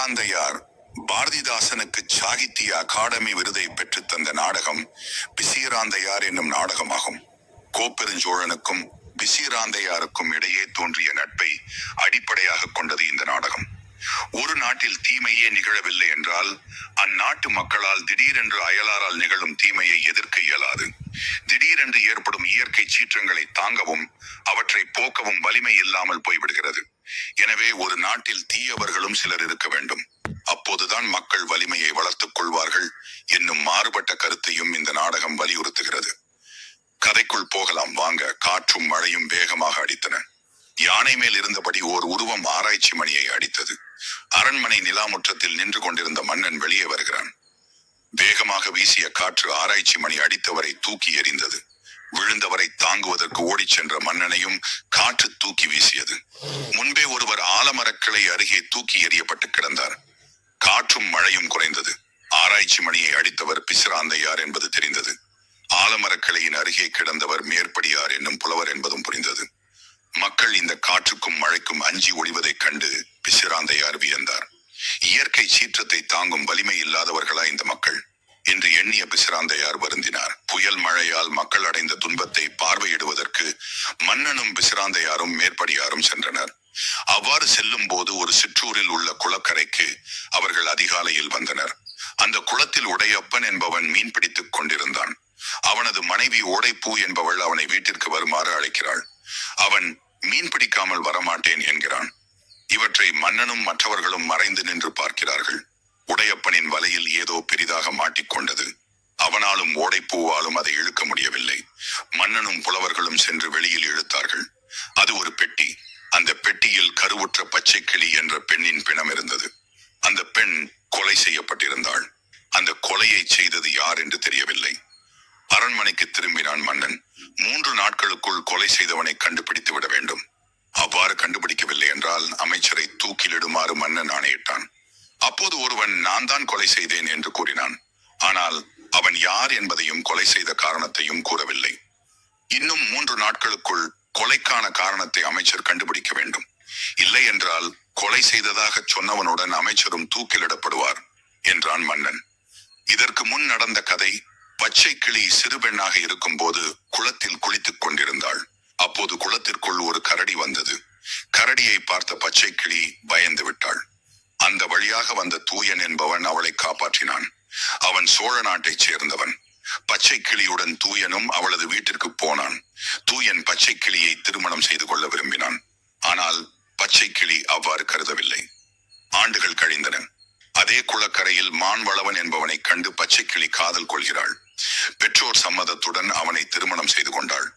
பிசிராந்தையார் பாரதிதாசனுக்கு சாகித்ய அகாடமி விருதை பெற்றுத் தந்த நாடகம் பிசிராந்தையார் என்னும் நாடகமாகும். கோப்பெருஞ்சோழனுக்கும் பிசிராந்தையாருக்கும் இடையே தோன்றிய நட்பை அடிப்படையாக கொண்டது இந்த நாடகம். ஒரு நாட்டில் தீமையே நிகழவில்லை என்றால் அந்நாட்டு மக்களால் திடீரென்று அயலாரால் நிகழும் தீமையை எதிர்க்க இயலாது. திடீரென்று ஏற்படும் இயற்கை சீற்றங்களை தாங்கவும் அவற்றை போக்கவும் வலிமை இல்லாமல் போய்விடுகிறது. எனவே ஒரு நாட்டில் தீயவர்களும் சிலர் இருக்க வேண்டும். அப்போதுதான் மக்கள் வலிமையை வளர்த்துக் கொள்வார்கள் என்னும் மாறுபட்ட கருத்தையும் இந்த நாடகம் வலியுறுத்துகிறது. கதைக்குள் போகலாம் வாங்க. காற்றும் மழையும் வேகமாக அடித்தன. யானை மேல் இருந்தபடி ஓர் உருவம் ஆராய்ச்சி மணியை அடித்தது. அரண்மனை நிலாமுற்றத்தில் நின்று கொண்டிருந்த மன்னன் வெளியே வருகிறான். வேகமாக வீசிய காற்று ஆராய்ச்சி மணி அடித்தவரை தூக்கி எறிந்தது. விழுந்தவரை தாங்குவதற்கு ஓடிச் சென்ற மன்னனையும் காற்று தூக்கி வீசியது. முன்பே ஒருவர் ஆலமரக்கிளை அருகே தூக்கி எறியப்பட்டு கிடந்தார். காற்றும் மழையும் குறைந்தது. ஆராய்ச்சி மணியை அடித்தவர் பிசிராந்தையார் என்பது தெரிந்தது. ஆலமரக்கிளையின் அருகே கிடந்தவர் மேற்படியார் என்னும் புலவர் என்பதும் புரிந்தது. மக்கள் இந்த காற்றுக்கும் மழைக்கும் அஞ்சி ஒளிவதைக் கண்டு பிசிராந்தையார் வியந்தார். இயற்கை சீற்றத்தை தாங்கும் வலிமை இல்லாதவர்களா இந்த மக்கள்? என்று எண்ணிய பிசிராந்தையார் வருந்தினார். புயல் மக்கள் அடைந்த துன்பத்தை பார்வையிடுவதற்கு மன்னனும் பிசிராந்தையாரும் மேற்படியாரும் சென்றனர். அவ்வாறு செல்லும் போது ஒரு சிற்றூரில் உள்ள குளக்கரைக்கு அவர்கள் அதிகாலையில் வந்தனர். அந்த குளத்தில் உடையப்பன் என்பவன் மீன் பிடித்துக் கொண்டிருந்தான். அவனது மனைவி ஓடைப்பூ என்பவள் அவனை வீட்டிற்கு வருமாறு அழைக்கிறாள். அவன் மீன் பிடிக்காமல் வரமாட்டேன் என்கிறான். இவற்றை மன்னனும் மற்றவர்களும் மறைந்து நின்று பார்க்கிறார்கள். உடையப்பனின் வலையில் ஏதோ பெரிதாக மாட்டிக்கொண்டது. அவனாலும் ஓடைப்பூவாலும் அதை இழுக்க முடியவில்லை. மன்னனும் புலவர்களும் சென்று வெளியில் இழுத்தார்கள். அது ஒரு பெட்டி. அந்த பெட்டியில் கருவுற்ற பச்சை கிளி என்ற பெண்ணின் பிணம் இருந்தது. அந்த பெண் கொலை செய்யப்பட்டிருந்தாள். அந்த கொலையை செய்தது யார் என்று தெரியவில்லை. அரண்மனைக்கு திரும்பினான் மன்னன். மூன்று நாட்களுக்குள் கொலை செய்தவனை கண்டுபிடித்து விட வேண்டும். அவ்வாறு கண்டுபிடிக்கவில்லை என்றால் அமைச்சரை தூக்கிலிடுமாறு மன்னன் ஆணையிட்டான். அப்போது ஒருவன் நான் தான் கொலை செய்தேன் என்று கூறினான். ஆனால் அவன் யார் என்பதையும் கொலை செய்த காரணத்தையும் கூறவில்லை. இன்னும் மூன்று நாட்களுக்குள் கொலைக்கான காரணத்தை அமைச்சர் கண்டுபிடிக்க வேண்டும். இல்லை என்றால் கொலை செய்ததாக சொன்னவனுடன் அமைச்சரும் தூக்கிலிடப்படுவார் என்றான் மன்னன். இதற்கு முன் நடந்த கதை பச்சை கிளி சிறுபெண்ணாக இருக்கும்போது குளத்தில் குளித்துக் கொண்டிருந்தாள். அப்போது குளத்திற்குள் ஒரு கரடி வந்தது. கரடியை பார்த்த பச்சை கிளி பயந்து விட்டாள். அந்த வழியாக வந்த தூயன் என்பவன் அவளை காப்பாற்றினான். அவன் சோழ நாட்டைச் சேர்ந்தவன். பச்சை கிளியுடன் தூயனும் அவளது வீட்டிற்கு போனான். தூயன் பச்சை கிளியை திருமணம் செய்து கொள்ள விரும்பினான். ஆனால் பச்சை கிளி அவ்வாறு கருதவில்லை. ஆண்டுகள் கழிந்தன. அதே குளக்கரையில் மான்வளவன் என்பவனை கண்டு பச்சை கிளி காதல் கொள்கிறாள். பெற்றோர் சம்மதத்துடன் அவனை திருமணம் செய்து கொண்டாள்.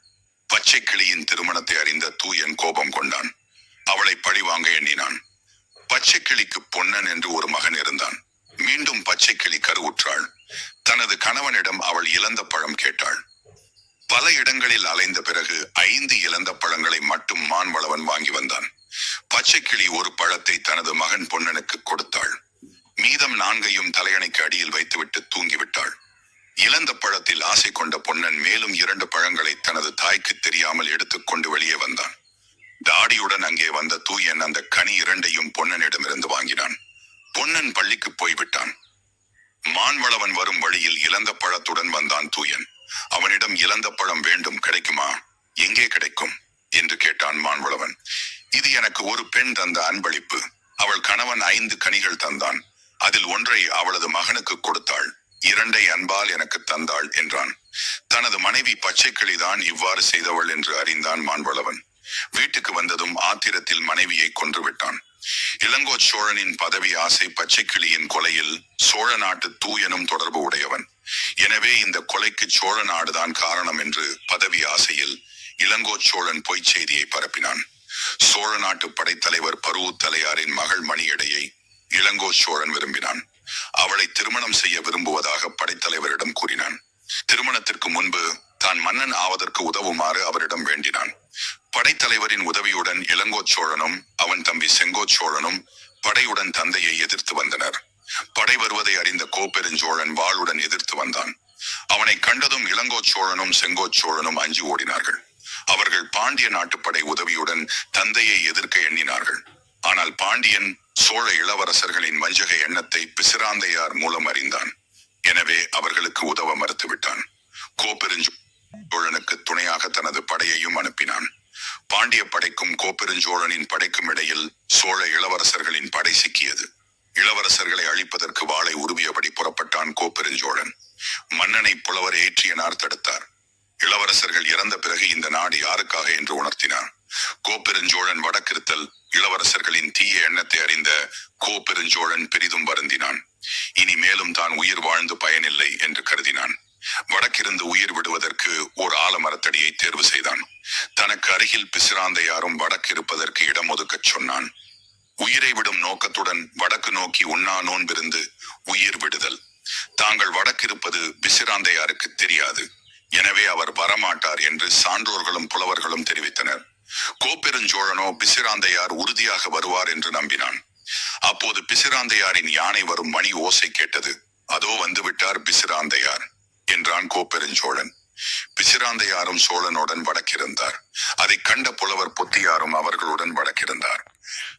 பச்சை கிளியின் திருமணத்தை அறிந்த தூயன் கோபம் கொண்டான். அவளை பழிவாங்க எண்ணினான். பச்சை கிளிக்கு பொன்னன் என்று ஒரு மகன் பச்சைக்கிளி கருவுற்றாள் தனது கணவனிடம் அவள் இழந்த பழம் கேட்டாள். பல இடங்களில் அலைந்த பிறகு ஐந்து இழந்த பழங்களை மட்டும் மான்வளவன் வாங்கி வந்தான். பச்சைக்கிளி ஒரு பழத்தை தனது மகன் பொன்னனுக்கு கொடுத்தாள். மீதம் நான்கையும் தலையணைக்கு அடியில் வைத்துவிட்டு தூங்கிவிட்டாள். இழந்த பழத்தில் ஆசை கொண்ட பொன்னன் மேலும் இரண்டு பழங்களை தனது தாய்க்கு தெரியாமல் எடுத்துக்கொண்டு வெளியே வந்தான். தாடியுடன் அங்கே வந்த தூயன் அந்த கனி இரண்டையும் பொன்னனிடமிருந்து வாங்கினான். பொன்னன் பள்ளிக்கு போய்விட்டான். மான்வளவன் வரும் வழியில் இழந்த பழத்துடன் வந்தான் தூயன். அவனிடம் இழந்த பழம் வேண்டும் கிடைக்குமா? எங்கே கிடைக்கும்? என்று கேட்டான் மான்வளவன். இது எனக்கு ஒரு பெண் தந்த அன்பளிப்பு. அவள் கணவன் ஐந்து கனிகள் தந்தான். அதில் ஒன்றை அவளது மகனுக்கு கொடுத்தாள். இரண்டை அன்பால் எனக்கு தந்தாள் என்றான். தனது மனைவி பச்சைக்கிளிதான் இவ்வாறு செய்தவள் என்று அறிந்தான் மான்வளவன். வீட்டுக்கு வந்ததும் ஆத்திரத்தில் மனைவியை கொன்று விட்டான். இளங்கோ சோழனின் பதவி ஆசை பச்சைக்கிளியின் கொலையில் சோழ நாட்டு தூயனும் தொடர்பு உடையவன். எனவே இந்த கொலைக்கு சோழ நாடுதான் காரணம் என்று பதவி ஆசையில் இளங்கோ சோழன் பொய்ச் செய்தியை பரப்பினான். சோழ நாட்டு படைத்தலைவர் பருவூத்தலையாரின் மகள் மணியடையை இளங்கோ சோழன் விரும்பினான். அவளை திருமணம் செய்ய விரும்புவதாக படைத்தலைவரிடம் கூறினான். திருமணத்திற்கு முன்பு தான் மன்னன் ஆவதற்கு உதவுமாறு அவரிடம் வேண்டினான். படைத்தலைவரின் உதவியுடன் இளங்கோச் சோழனும் அவன் தம்பி செங்கோச் சோழனும் படையுடன் தந்தையை எதிர்த்து வந்தனர். படை வருவதை அறிந்த கோப்பெருஞ்சோழன் வாளுடன் எதிர்த்து வந்தான். அவனை கண்டதும் இளங்கோச் சோழனும் செங்கோச் சோழனும் அஞ்சு ஓடினார்கள். அவர்கள் பாண்டிய நாட்டுப்படை உதவியுடன் தந்தையை எதிர்க்க எண்ணினார்கள். ஆனால் பாண்டியன் சோழ இளவரசர்களின் வஞ்சக எண்ணத்தை பிசிராந்தையார் மூலம் அறிந்தான். எனவே அவர்களுக்கு உதவ மறுத்துவிட்டான். கோப்பெருஞ்சோழனுக்கு துணையாக தனது படையையும் அனுப்பினான். பாண்டிய படைக்கும் கோப்பெருஞ்சோழனின் படைக்கும் இடையில் சோழ இளவரசர்களின் படை சிக்கியது. இளவரசர்களை அழிப்பதற்கு வாளை உருவியபடி புறப்பட்டான் கோப்பெருஞ்சோழன். மன்னனை புலவர் ஏற்றியனார் தடுத்தார் இளவரசர்கள் இறந்த பிறகு இந்த நாடு யாருக்காக என்று உணர்த்தினார் கோப்பெருஞ்சோழன் வடக்கிருத்தல் இளவரசர்களின் தீய எண்ணத்தை அறிந்த கோப்பெருஞ்சோழன் பெரிதும் வருந்தினான். இனி மேலும் தான் உயிர் வாழ்ந்து பயனில்லை என்று கருதினான். வடக்கிருந்து உயிர் விடுவதற்கு ஓர் ஆலமரத்தடியை தேர்வு செய்தான். அவனுக்கு அருகில் பிசிராந்தையாரும் வடக்கு இருப்பதற்கு இடம் ஒதுக்கச் சொன்னான். உயிரை விடும் நோக்கத்துடன் வடக்கு நோக்கி உண்ணா நோன்பிருந்து உயிர் விடுதல். தாங்கள் வடக்கிருப்பது பிசிராந்தையாருக்கு தெரியாது. எனவே அவர் வரமாட்டார் என்று சான்றோர்களும் புலவர்களும் தெரிவித்தனர். கோப்பெருஞ்சோழனோ பிசிராந்தையார் உறுதியாக வருவார் என்று நம்பினான். அப்போது பிசிராந்தையாரின் யானை வரும் மணி ஓசை கேட்டது. அதோ வந்துவிட்டார் பிசிராந்தையார் என்றான் கோப்பெருஞ்சோழன். பிசிராந்தையாரும் சோழனுடன் வடக்கிருந்தார். அதை கண்ட புலவர் பொத்தியாரும் அவர்களுடன் வடக்கிருந்தார்.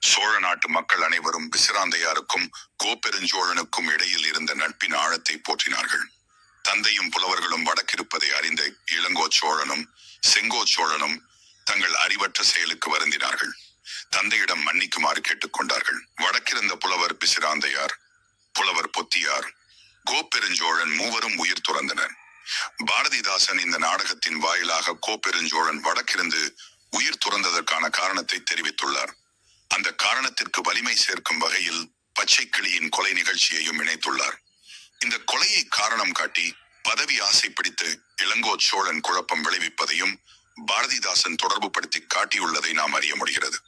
சோழ நாட்டு மக்கள் அனைவரும் பிசிராந்தையாருக்கும் கோப்பெருஞ்சோழனுக்கும் இடையில் இருந்த நட்பின் ஆழத்தை போற்றினார்கள். தந்தையும் புலவர்களும் வடக்கிருப்பதை அறிந்த இளங்கோ சோழனும் செங்கோ சோழனும் தங்கள் அறிவற்ற செயலுக்கு வருந்தினார்கள். தந்தையிடம் மன்னிக்குமாறு கேட்டுக்கொண்டார்கள். வடக்கிருந்த புலவர் பிசிராந்தையார் புலவர் பொத்தியார் கோப்பெருஞ்சோழன் மூவரும் உயிர் துறந்தனர். பாரதிதாசன் இந்த நாடகத்தின் வாயிலாக கோப்பெருஞ்சோழன் வடக்கிருந்து உயிர் துறந்ததற்கான காரணத்தை தெரிவித்துள்ளார். அந்த காரணத்திற்கு வலிமை சேர்க்கும் வகையில் பச்சை கிளியின் கொலை நிகழ்ச்சியையும் இணைத்துள்ளார். இந்த கொலையை காரணம் காட்டி பதவி ஆசை பிடித்து இளங்கோ சோழன் குழப்பம் விளைவிப்பதையும் பாரதிதாசன் தொடர்புபடுத்தி காட்டியுள்ளதை நாம் அறிய முடிகிறது.